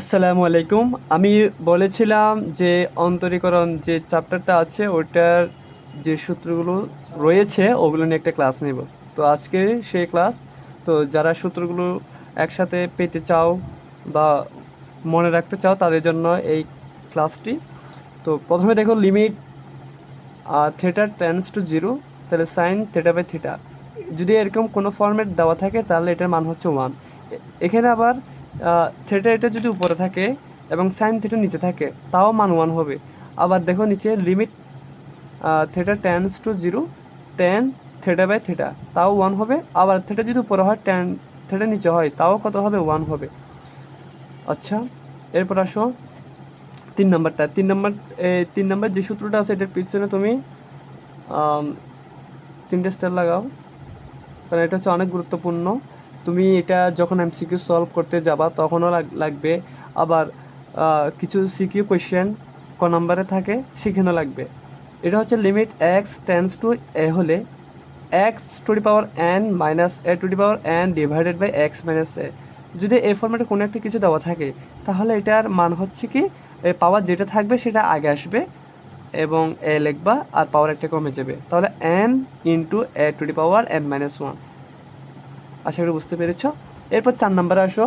আসসালামু আলাইকুম। আমি বলেছিলাম যে অন্তরীকরণ যে চ্যাপ্টারটা আছে, ওইটার যে সূত্রগুলো রয়েছে, ওগুলো নিয়ে একটা ক্লাস নেব। তো আজকে সেই ক্লাস, তো যারা সূত্রগুলো একসাথে পেতে চাও বা মনে রাখতে চাও, তাদের জন্য এই ক্লাসটি। তো প্রথমে দেখো limit theta tends to zero, তাহলে সাইন থেটা বাই থিটা। যদি এরকম কোনো ফর্মেট দেওয়া থাকে, তাহলে এটার মান হচ্ছে ওয়ান। এখানে আবার থিয়েটা এটা যদি উপরে থাকে এবং সাইন থিটা নিচে থাকে, তাও মান ওয়ান হবে। আবার দেখো নিচে limit theta tends to zero tan theta by theta তাও ওয়ান হবে। আবার থিয়েটা যদি উপরে হয় টেন থিয়েটা নিচে হয়, তাও কত হবে? ওয়ান হবে। আচ্ছা এরপর আসো তিন নম্বরটা। তিন নম্বর তিন নম্বর যে সূত্রটা আছে, এটার পিছনে তুমি তিনটে স্টার লাগাও। কারণ এটা হচ্ছে অনেক গুরুত্বপূর্ণ। তুমি এটা যখন এমসিকিউ সলভ করতে যাবা, তখনও লাগ- লাগবে। আবার কিছু সিকিউ কোয়েশ্চেন ক নম্বরে থাকে, সেখানেও লাগবে। এটা হচ্ছে limit x tends to a হলে x to the power n minus a to the power n divided by x minus a যদি এই ফর্মেটে কোনো একটা কিছু দেওয়া থাকে, তাহলে এটার মান হচ্ছে কি পাওয়ার যেটা থাকবে সেটা আগে আসবে এবং এ লিখবা আর পাওয়ার একটা কমে যাবে। তাহলে n into a to the power n minus one আশা করি বুঝতে পেরেছ। এরপর চার নাম্বারে আসো।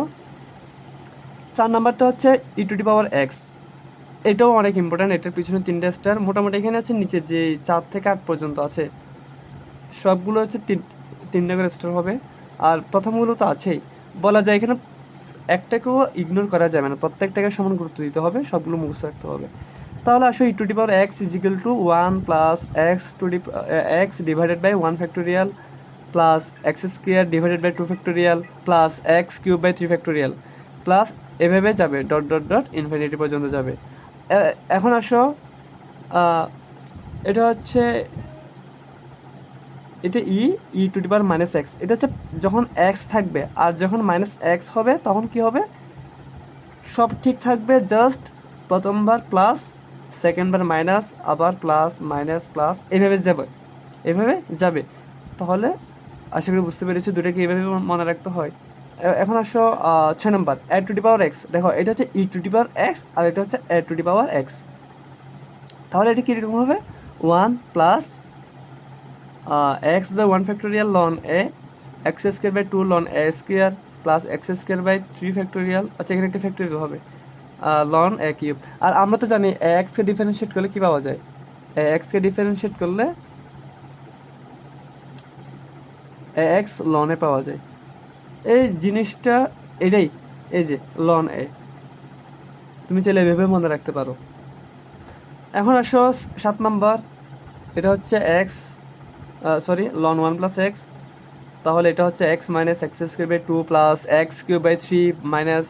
চার নাম্বারটা হচ্ছে e to the power x এটাও অনেক ইম্পর্ট্যান্ট এটার পিছনে তিনটে স্টার মোটামুটি এখানে আছে, নিচে যে চার থেকে আট পর্যন্ত আছে, সবগুলো হচ্ছে তিন, তিনটা করে স্টার হবে। আর প্রথমগুলো তো আছেই। বলা যায় এখানে একটাকেও ইগনোর করা যাবে না, প্রত্যেকটাকে সমান গুরুত্ব দিতে হবে, সবগুলো মুখস্থ রাখতে হবে। তাহলে আসো e to the power x equal to one plus x to the x divided by one factorial plus x square divided by two factorial plus x cube by three factorial plus এভাবে যাবে dot dot dot infinity পর্যন্ত যাবে। এখন আসো এটা হচ্ছে, এটা e e to the minus x এটা হচ্ছে যখন এক্স থাকবে, আর যখন মাইনাস এক্স হবে, তখন কি হবে? সব ঠিক থাকবে জাস্ট প্রথমবার প্লাস সেকেন্ডবার মাইনাস আবার প্লাস মাইনাস প্লাস এভাবে যাবে এভাবে যাবে। তাহলে আশা করি বুঝতে পেরেছি দুটোকে এইভাবে মনে রাখতে হয়। এখন আসো ছয় number a to the power x দেখো, এটা হচ্ছে e to the power x আর এটা হচ্ছে a to the power x তাহলে এটা কীরকম হবে? One plus x by one factorial ln a x square by two ln a square plus x square by three factorial আচ্ছা এখানে একটা factorial হবে লন এ কিউব আর আমরা তো জানি এক্সকে ডিফারেন্সিয়েট করলে কী পাওয়া যায়? এক্সকে ডিফারেন্সিয়েট করলে এক্স লনে পাওয়া যায়। এই জিনিসটা এটাই, এই যে লন এ তুমি চাইলে এভাবে মনে রাখতে পারো। এখন আসো সাত নাম্বার। এটা হচ্ছে x sorry ln one plus x তাহলে এটা হচ্ছে x minus x square by two plus x cube by three minus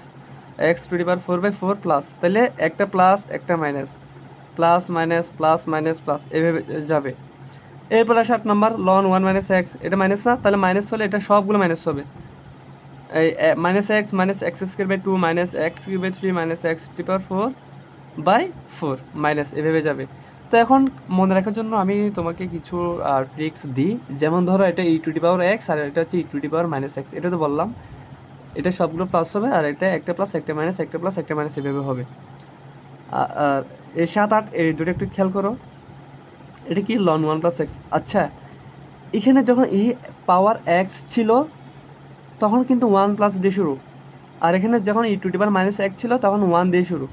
x to the power four by four plus তাহলে একটা প্লাস একটা minus plus minus plus minus plus এভাবে যাবে। এরপর আট number ln one minus x এটা minus না তাহলে মাইনাস হলে এটা সবগুলো মাইনাস হবে। এই minus x minus x square by two minus x cube by three minus x to power four by four minus এভাবে যাবে। তো এখন মনে রাখার জন্য আমি তোমাকে কিছু ট্রিক্স দিই। যেমন ধরো এটা e to the power x আর এটা হচ্ছে e to the power minus x এটা তো বললাম। এটা সবগুলো প্লাস হবে আর এটা একটা প্লাস একটা মাইনাস একটা প্লাস একটা মাইনাস এভাবে হবে। আর এই সাত, আট, এই দুটো একটু খেয়াল করো। এটা কি লন ওয়ান প্লাস এক্স আচ্ছা এখানে যখন ই পাওয়ার এক্স ছিল, তখন কিন্তু ওয়ান প্লাস দিয়ে শুরু। আর এখানে যখন e to the power minus x ছিল, তখন ওয়ান দিয়ে শুরু।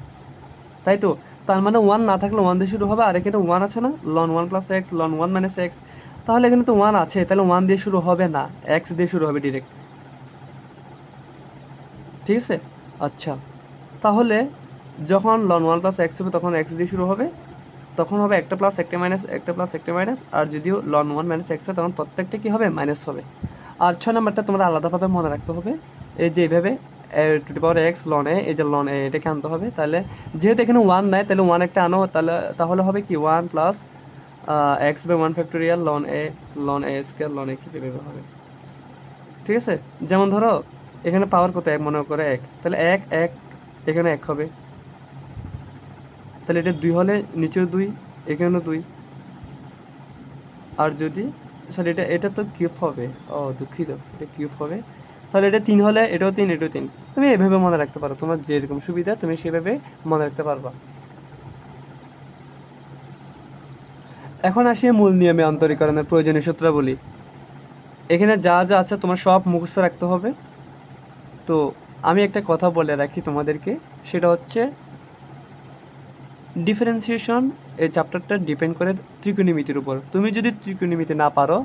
তাই তো? তার মানে ওয়ান না থাকলে ওয়ান দিয়ে শুরু হবে, আর এখানে ওয়ান আছে না? Ln one plus x ln one minus x তাহলে এখানে তো ওয়ান আছে, তাহলে ওয়ান দিয়ে শুরু হবে না এক্স দিয়ে শুরু হবে ডিরেক্ট ঠিক আছে? আচ্ছা তাহলে যখন লন ওয়ান প্লাস এক্স হবে, তখন এক্স দিয়ে শুরু হবে। তখন হবে একটা প্লাস একটা মাইনাস একটা প্লাস একটা মাইনাস আর যদিও লন ওয়ান মাইনাস এক্স হয়, তখন প্রত্যেকটা কী হবে? মাইনাস হবে। আর ছয় নাম্বারটা তোমরা আলাদাভাবে মনে রাখতে হবে। এই যে এইভাবে টু পাওয়ার এক্স লন এ এই যে লন এ এটাকে আনতে হবে। তাহলে যেহেতু এখানে ওয়ান নাই, তাহলে ওয়ান একটা আনো। তাহলে তাহলে হবে কি? One plus x by one factorial ln a ln a square ln a কি এভাবে হবে। ঠিক আছে? যেমন ধরো, এখানে পাওয়ার কত? এক, মনে করে এক। তাহলে এক এক, এখানে এক হবে। তাহলে এটা দুই হলে নিচেও দুই, এখানেও দুই। আর যদি সরি এটা এটা তো কিউব হবে। ও, দুঃখিত, এটা কিউব হবে। তাহলে এটা তিন হলে, এটাও তিন এটাও তিন। তুমি এভাবে মনে রাখতে পারো, তোমার যেরকম সুবিধা, তুমি সেভাবে মনে রাখতে পারবা। এখন আসি মূল নিয়মে অন্তরীকরণের প্রয়োজনীয় সূত্রাবলী। এখানে যা যা আছে তোমার সব মুখস্থ রাখতে হবে। তো আমি একটা কথা বলে রাখি তোমাদেরকে, সেটা হচ্ছে ডিফারেন্সিয়েশন এই চ্যাপ্টারটা ডিপেন্ড করে ত্রিকোণমিতির উপর। তুমি যদি ত্রিকোণমিতি না পারো,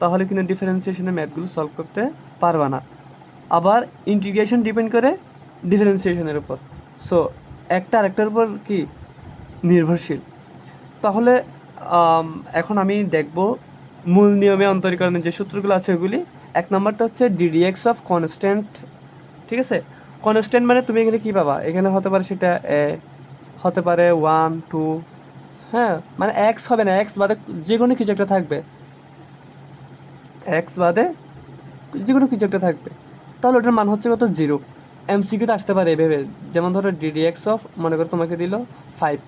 তাহলে কিন্তু ডিফারেন্সিয়েশনের ম্যাথগুলো সলভ করতে পারবা না। আবার ইন্টিগ্রেশন ডিপেন্ড করে ডিফারেন্সিয়েশনের উপর। সো একটা আরেকটার উপর কি? নির্ভরশীল। তাহলে এখন আমি দেখব মূল নিয়মে অন্তরীকরণের যে সূত্রগুলো আছে ওগুলি। এক নম্বরটা হচ্ছে ডিডিএক্স অফ কনস্ট্যান্ট ঠিক আছে? কনস্ট্যান্ট মানে তুমি এখানে কী পাবা? এখানে হতে পারে সেটা হতে পারে ওয়ান টু হ্যাঁ মানে এক্স হবে না এক্স বাদে যে কোনো কিছু একটা থাকবে। এক্স বাদে যে কোনো কিছু একটা থাকবে। তাহলে ওটার মান হচ্ছে কত? জিরো এমসিকিউতে আসতে পারে এভাবে। যেমন ধরো ডিডি এক্স অফ মনে করো তোমাকে দিল ফাইভ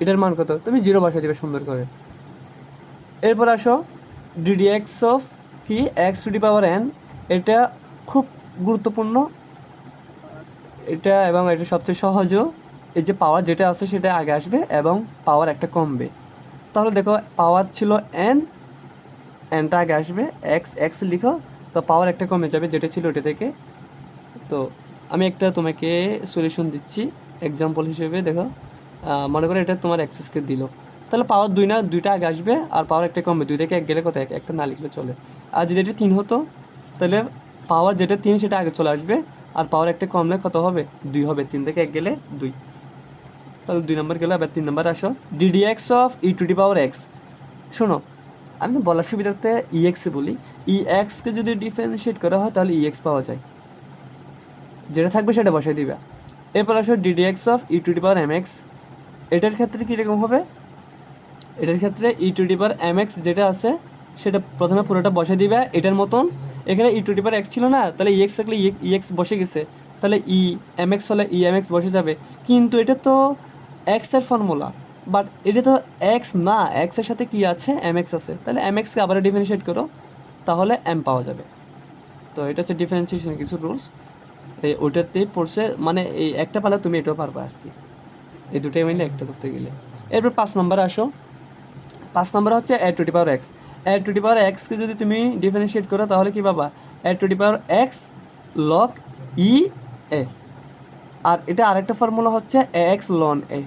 এটার মান কত? তুমি জিরো বসাই দিবে সুন্দর করে। এরপর আসো ডিডি এক্স অফ কি? X to the power n এটা খুব গুরুত্বপূর্ণ। এটা এবং এটা সবচেয়ে সহজও এই যে পাওয়ার যেটা আছে সেটা আগে আসবে এবং পাওয়ার একটা কমবে। তাহলে দেখো পাওয়ার ছিল এন এনটা আগে আসবে এক্স এক্স লিখো, তো পাওয়ার একটা কমে যাবে যেটা ছিল ওটা থেকে। তো আমি একটা তোমাকে সলিউশন দিচ্ছি এক্সাম্পল হিসেবে দেখো মনে করো এটা তোমার অ্যাক্সেসকে দিল। তাহলে পাওয়ার দুই না, দুইটা আগে আসবে আর পাওয়ার একটা কমবে। দুই থেকে এক গেলে কত? এক, একটা না লিখলে চলে। আর যদি এটা তিন হতো, তাহলে পাওয়ার যেটা তিন সেটা আগে চলে আসবে আর পাওয়ার একটা কমলে কত হবে? দুই হবে। তিন থেকে এক গেলে দুই। তাহলে দুই নম্বর গেলে, আবার তিন নম্বর আসো। D d x of e to the power x শোনো, আমি বলার সুবিধার্থে ইএক্স বলি। ই এক্সকে যদি ডিফারেন্সিয়েট করা হয়, তাহলে ইএক্স পাওয়া যায়। যেটা থাকবে সেটা বসাই দিবে। এরপর আসো d d x of e to the power m x এটার ক্ষেত্রে কীরকম হবে? এটার ক্ষেত্রে e to the power m x যেটা আছে, সেটা প্রথমে পুরোটা বসে দিবে, এটার মতন। এখানে e to the power x ছিল না, তাহলে ইএক্স থাকলে ইএক্স বসে গেছে। তাহলে ই এম এক্স হলে ই এম এক্স বসে যাবে। কিন্তু এটা তো এক্সের ফর্মুলা বাট এটা তো এক্স না এক্সের সাথে কি আছে? এম এক্স আছে। তাহলে এম এক্সকে আবার ডিফারেন্সিয়েট করো, তাহলে এম পাওয়া যাবে। তো এটা হচ্ছে ডিফারেন্সিয়েশন কিছু রুলস এই ওটাতেই পড়ছে মানে এই একটা পালে তুমি এটাও পারবা আর কি। এই দুটোই মিলে একটা ধরতে গেলে। এরপর পাঁচ নাম্বার আসো। পাঁচ নাম্বার হচ্ছে a two d power x a two d power এক্সকে যদি তুমি ডিফারেন্সিয়েট করো, তাহলে কি পাবা? A two d power x log e a আর এটা আরেকটা ফর্মুলা হচ্ছে a x loan a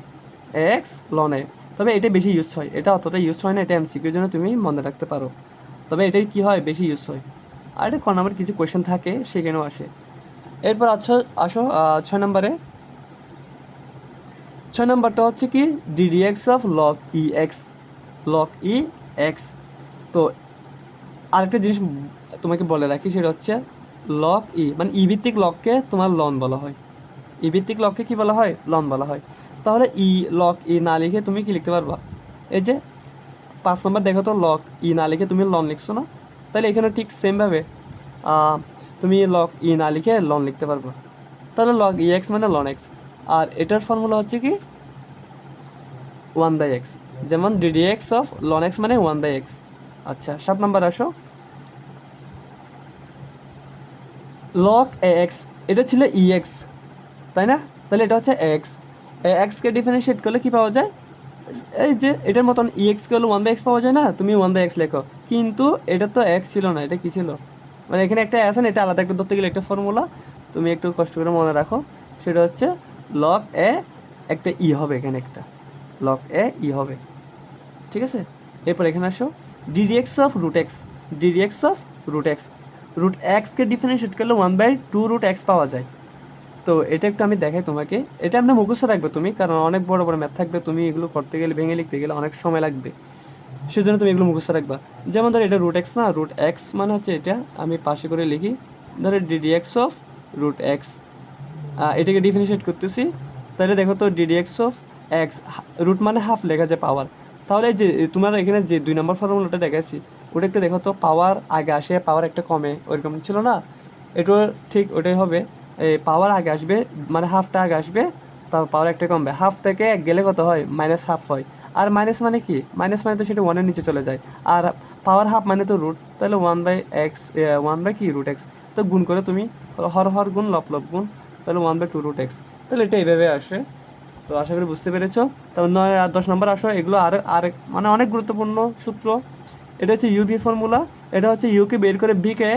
x লন তবে এটা বেশি ইউজ হয়। এটা অতটা ইউজ হয় না, এটা এমসিকিউর জন্য তুমি মনে রাখতে পারো। তবে এটাই কি হয়, বেশি ইউজ হয়। আর এটা ক নাম্বার কিছু কোয়েশ্চেন থাকে, সেখানেও আসে। এরপর আছো আসো ছয় নম্বরে। ছয় নম্বরটা হচ্ছে কি d d x of log e x log e x তো আরেকটা জিনিস তোমাকে বলে রাখি, সেটা হচ্ছে লক ই মানে ই ভিত্তিক লককে তোমার লন বলা হয়। ই ভিত্তিক লককে কি বলা হয়? লন বলা হয়। তাহলে ই লক ই না লিখে তুমি কি লিখতে পারবা? এই যে পাঁচ নম্বর দেখো তো লক ই না লিখে তুমি লন লিখছো না? তাহলে এখানে ঠিক সেমভাবে তুমি লক ই না লিখে লন লিখতে পারবা। তাহলে লক ই এক্স মানে লন এক্স আর এটার ফর্মুলা হচ্ছে কি? ওয়ান বাই এক্স যেমন d d x of ln x মানে ওয়ান বাই এক্স আচ্ছা সাত নাম্বার আসো। লক এ এক্স এটা ছিল ই এক্স তাই না? তাহলে এটা হচ্ছে এক্স এক্সকে ডিফারেন্সিয়েট করলে কি পাওয়া যায়? এই যে, এটার মতন ই এক্সকে হলো ওয়ান বাই এক্স পাওয়া যায় না? তুমি ওয়ান বাই এক্স লেখো। কিন্তু এটা তো এক্স ছিল না, এটা কি ছিল? মানে এখানে একটা আছে না, এটা আলাদা একটা ধরতে গেলে একটা ফর্মুলা তুমি একটু কষ্ট করে মনে রাখো। সেটা হচ্ছে লক এ একটা ই হবে এখানে একটা। লক এ ই হবে। ঠিক আছে? এরপর এখানে আসো। D d x of root x d d x of root x root এক্সকে ডিফারেন্সিয়েট করলে one by two root x পাওয়া যায়। তো এটা একটু আমি দেখাই তোমাকে। এটা আপনি মুখস্থ রাখবে তুমি, কারণ অনেক বড় বড় ম্যাথ থাকবে, তুমি এগুলো করতে গেলে, ভেঙে লিখতে গেলে অনেক সময় লাগবে। সেজন্য তুমি এগুলো মুখস্থ রাখবা। যেমন ধর এটা রুট এক্স না রুট এক্স মানে হচ্ছে এটা, আমি পাশে করে লিখি, ধরো d d x of root x এটাকে ডিফিনিশিয়েট করতেছি, তাহলে দেখো তো d d x of x root মানে হাফ লেখা যায় পাওয়ার তাহলে যে, তোমার এখানে যে দুই নম্বর ফর্মুলাটা দেখাচ্ছি ওটা একটু দেখো তো পাওয়ার আগে আসে পাওয়ার একটা কমে, ওইরকম ছিল না? এটাও ঠিক ওটাই হবে। পাওয়ার আগে আসবে মানে হাফটা আগে আসবে, তারপর পাওয়ার একটা কমবে। হাফ থেকে এক গেলে কত হয়? মাইনাস হাফ হয়। আর মাইনাস মানে কি? মাইনাস মানে তো সেটা ওয়ানের নিচে চলে যায়। আর পাওয়ার হাফ মানে তো রুট তাহলে one by x one by কি রুট এক্স তো গুণ করে তুমি হর হর গুণ, লপ লপ গুণ, তাহলে one by two root x তাহলে এটা এইভাবে আসে। তো আশা করি বুঝতে পেরেছ। তারপর নয় আর দশ নম্বর আসো, এগুলো আর আরেক মানে অনেক গুরুত্বপূর্ণ সূত্র। এটা হচ্ছে ইউবি ফর্মুলা এটা হচ্ছে ইউকে বের করে বিকে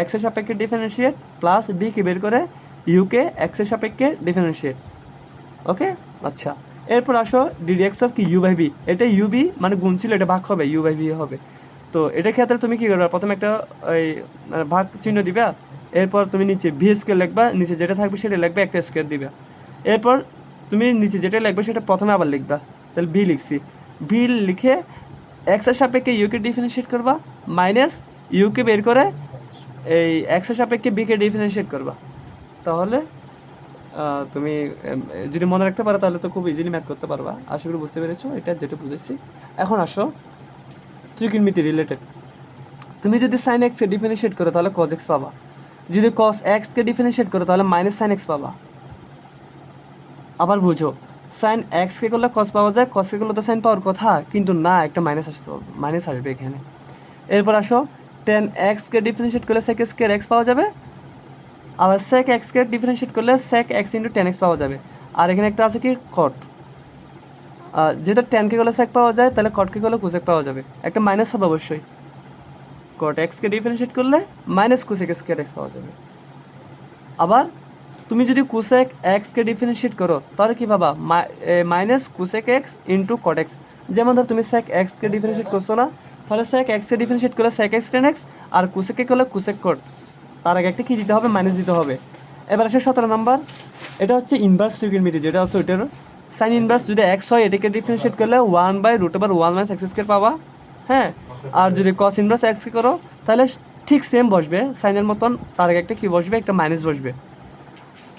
এক্সের সাপেক্ষে ডিফারেন্সিয়েট প্লাস বিকে বের করে ইউকে এক্সের সাপেক্ষে ডিফারেন্সিয়েট ওকে আচ্ছা। এরপর আসো ডিডিএক্স অফ কি? ইউ বাই বি এটা ইউবি মানে গুণ ছিল, এটা ভাগ হবে ইউ বাই বি হবে। তো এটার ক্ষেত্রে তুমি কী করবে? প্রথমে একটা ওই মানে ভাগ চিহ্ন দিবে, এরপর তুমি নিচে ভি স্কেল লিখবা, নিচে যেটা থাকবে সেটা লিখবে, একটা স্কেল দিবে। এরপর তুমি নিচে যেটা লিখবে সেটা প্রথমে আবার লিখবা। তাহলে ভি লিখছি। ভি লিখে এক্সের সাপেক্ষে ইউকে ডিফারেন্সিয়েট করবা মাইনাস ইউকে বের করে এই এক্সের সাপেক্ষে বিকে ডিফারেন্সিয়েট করবা। তাহলে তুমি যদি মনে রাখতে পারো, তাহলে তো খুব ইজিলি ম্যাথ করতে পারবা। আশা করি বুঝতে পেরেছ, এটা যেটা বুঝেছি। এখন আসো, ত্রিকোণমিতি রিলেটেড তুমি যদি সাইন এক্সকে ডিফারেন্সিয়েট করো, তাহলে কজ এক্স পাবা। যদি কস এক্সকে ডিফারেন্সিয়েট করো, তাহলে মাইনাস সাইন এক্স পাবা। আবার বুঝো সাইন এক্সকে করলে কস পাওয়া যায় কসকে করলে তো সাইন পাওয়ার কথা, কিন্তু না, একটা মাইনাস আসতে হবে। মাইনাস আসবে এখানে। এরপর আসো টেন এক্সকে ডিফারেন্সিয়েট করলে সেক স্কের এক্স পাওয়া যাবে, আবার সেক এক্সকে ডিফারেন্সিয়েট করলে sec x into tan x পাওয়া যাবে। আর এখানে একটা আছে কি? কট যেহেতু টেনকে করলে সেক পাওয়া যায়, তাহলে কটকে করলে কুসেক পাওয়া যাবে। একটা মাইনাস হবে অবশ্যই। কট এক্সকে ডিফারেন্সিয়েট করলে মাইনাস কুসেক স্কের এক্স পাওয়া যাবে। আবার তুমি যদি কুসেক এক্সকে ডিফারেন্সিয়েট করো, তাহলে কী পাবা minus cosec x into cot x যেমন ধর তুমি সেক এক্সকে ডিফারেন্সিয়েট করছ না তাহলে সেক এক্সকে ডিফারেন্সিয়েট করলে সেক এক্স টেন এক্স আর কুসেককে করলে কুসেক কট তার আগে একটা কী দিতে হবে? মাইনাস দিতে হবে। এবার আসে সতেরো নম্বর। এটা হচ্ছে ইনভার্স ট্রিগোনোমেট্রি যেটা আছে ওইটার। সাইন ইনভার্স যদি এক্স হয়, এটাকে ডিফারেন্সিয়েট করলে one by root over one minus x square পাবা। হ্যাঁ? আর যদি কস ইনভার্স এক্সকে করো, তাহলে ঠিক সেম বসবে। সাইনের মতন তার আগে একটা কী বসবে? একটা মাইনাস বসবে।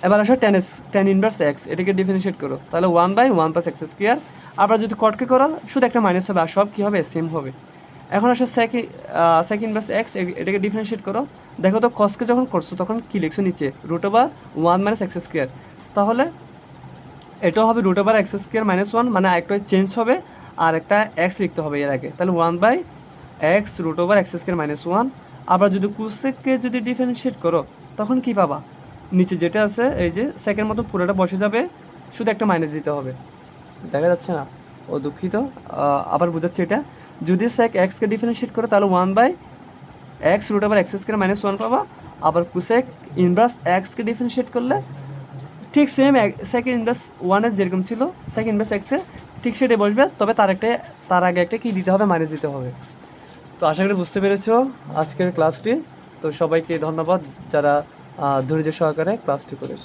এবার আসো টেন এস টেন ইনভার্স এক্স এটাকে ডিফারেন্সিয়েট করো। তাহলে one by one plus x square আবার যদি কটকে করো, শুধু একটা মাইনাস হবে, আর সব কী হবে? সেম হবে। এখন আসো সেকেন্ড সেকেন্ড ইনভার্স এক্স এটাকে ডিফারেন্সিয়েট করো। দেখো তো কসকে যখন করছ, তখন কী লিখছো নিচে? Root over one minus x square তাহলে এটাও হবে root over x square minus one মানে একটা চেঞ্জ হবে, আর একটা এক্স লিখতে হবে এর আগে। তাহলে one by x root over x square minus one আবার যদি কুসেককে যদি ডিফারেন্সিয়েট করো, তখন কি পাবা? নিচে যেটা আছে, এই যে সেকেন্ড মতো পুরোটা বসে যাবে, শুধু একটা মাইনাস দিতে হবে। দেখা যাচ্ছে না? ও দুঃখিত। আবার বোঝাচ্ছি এটা। যদি সেক এক্সকে ডিফারেন্সিয়েট করে, তাহলে ওয়ান বাই এক্স রুট আবার এক্স স্কোয়ার মাইনাস ওয়ান পাবা। আবার কুসেক ইনভার্স এক্সকে ডিফারেন্সিয়েট করলে, ঠিক সেম সেকেন্ড ইনভার্স ওয়ানের যেরকম ছিল সেকেন্ড ইনভার্স এক্সে ঠিক সেটাই বসবে। তবে তার একটা তার আগে একটা কী দিতে হবে? মাইনাস দিতে হবে। তো আশা করি বুঝতে পেরেছ আজকের ক্লাসটি তো সবাইকে ধন্যবাদ যারা ধৈর্য সহকারে ক্লাসটি করেছ।